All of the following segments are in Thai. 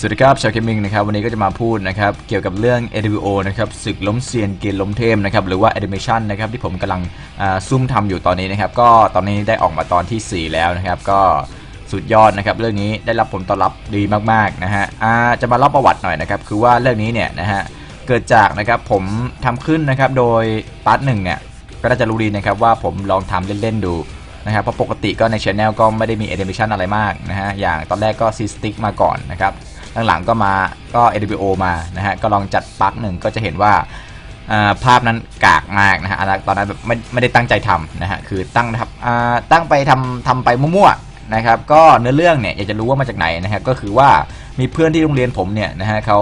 สวัสดีครับชาวเกมมิ่งนะครับวันนี้ก็จะมาพูดนะครับเกี่ยวกับเรื่อง AWO นะครับศึกล้มเซียนเกมล้มเทมนะครับหรือว่า Animation นะครับที่ผมกำลังซุ่มทำอยู่ตอนนี้นะครับก็ตอนนี้ได้ออกมาตอนทีสี่ 4 แล้วนะครับก็สุดยอดนะครับเรื่องนี้ได้รับผลตอบรับดีมากๆนะฮะจะมาเล่าประวัติหน่อยนะครับคือว่าเรื่องนี้เนี่ยนะฮะเกิดจากนะครับผมทำขึ้นนะครับโดยพาร์ทหนึ่งเนี่ยก็น่าจะรู้ดีนะครับว่าผมลองทำเล่นๆดูนะครับเพราะปกติก็ในช anel ก็ไม่ได้มี Animation อะไรมากนะฮะอย่างตอนแรกก็ซีสติกมาก่อนนะครับ หลังๆก็มาก็ AWO มานะฮะก็ลองจัดปลั๊กหนึ่งก็จะเห็นว่าภาพนั้นกากมากนะฮะตอนนั้นแบบไม่ไม่ได้ตั้งใจทำนะฮะคือตั้งครับตั้งไปทำทำไปมั่วๆนะครับก็เนื้อเรื่องเนี่ยอยากจะรู้ว่ามาจากไหนนะครับก็คือว่ามีเพื่อนที่โรงเรียนผมเนี่ยนะฮะเขา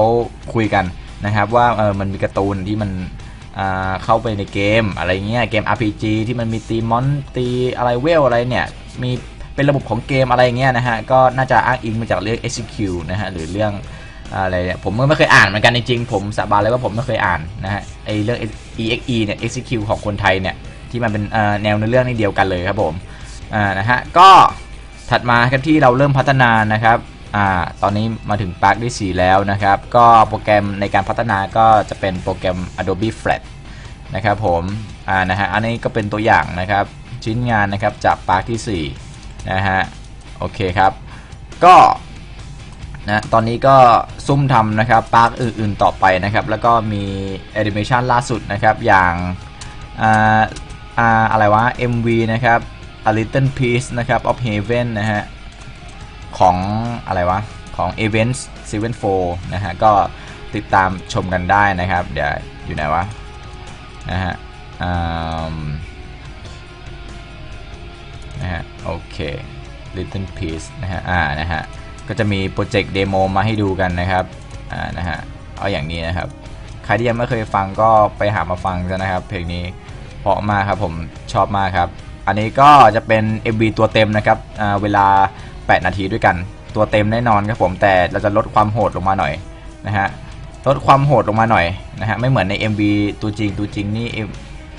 คุยกันนะครับว่าเออมันมีการ์ตูนที่มันเข้าไปในเกมอะไรเงี้ยเกม RPG ที่มันมีตีมอนตีอะไรเวลอะไรเนี่ยมี เป็นระบบของเกมอะไรเงี้ยนะฮะ ก็น่าจะอ้างอิงมาจากเรื่อง execute นะฮะ หรือเรื่องอะไรเนี่ยผมก็ไม่เคยอ่านเหมือนกันจริงๆผมสาบานเลยว่าผมไม่เคยอ่านนะฮะไอเรื่อง EXE เนี่ย execute ของคนไทยเนี่ย ที่มันเป็นแนวในเรื่องนี้เดียวกันเลยครับผมอ่านะฮะ ก็ถัดมาครับที่เราเริ่มพัฒนานะครับอ่าตอนนี้มาถึงปาร์คที่ 4 แล้วนะครับ ก็โปรแกรมในการพัฒนาก็จะเป็นโปรแกรม Adobe Flash นะครับผมอ่านะฮะอันนี้ก็เป็นตัวอย่างนะครับ ชิ้นงานนะครับจากปาร์คที่ 4 นะฮะโอเคครับ ก็นะตอนนี้ก็ซุ่มทำนะครับปาร์คอื่นๆต่อไปนะครับ แล้วก็มีแอนิเมชันล่าสุดนะครับ อย่างอ่าอ่าอะไรวะ MV นะครับ A Little Piece นะครับ of Heaven นะฮะของอะไรวะ ของ Events 74นะฮะก็ติดตามชมกันได้นะครับ เดี๋ยวอยู่ไหนวะนะฮะอืม เค Little Piece นะฮะ อ่า นะฮะ ก็จะมีโปรเจกต์เดโมมาให้ดูกันนะครับ อ่า นะฮะ เอาอย่างนี้นะครับ ใครที่ยังไม่เคยฟังก็ไปหามาฟังกันนะครับ เพลงนี้เพราะมากครับผม ชอบมากครับ อันนี้ก็จะเป็น MV ตัวเต็มนะครับ อ่า เวลา 8 นาทีด้วยกัน ตัวเต็มแน่นอนครับผม แต่เราจะลดความโหดลงมาหน่อยนะฮะ ลดความโหดลงมาหน่อยนะฮะ ไม่เหมือนใน MV ตัวจริง ตัวจริงนี่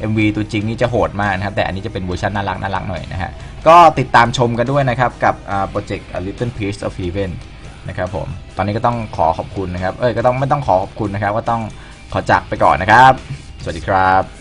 MV ตัวจริงนี่จะโหดมากนะครับ แต่อันนี้จะเป็นเวอร์ชันน่ารักน่ารักหน่อยนะฮะ ก็ติดตามชมกันด้วยนะครับ กับโปรเจกต์ Little Piece of Heaven นะครับผม ตอนนี้ก็ต้องขอขอบคุณนะครับ เอ้ย ก็ต้องไม่ต้องขอขอบคุณนะครับ ก็ต้องขอจากไปก่อนนะครับ สวัสดีครับ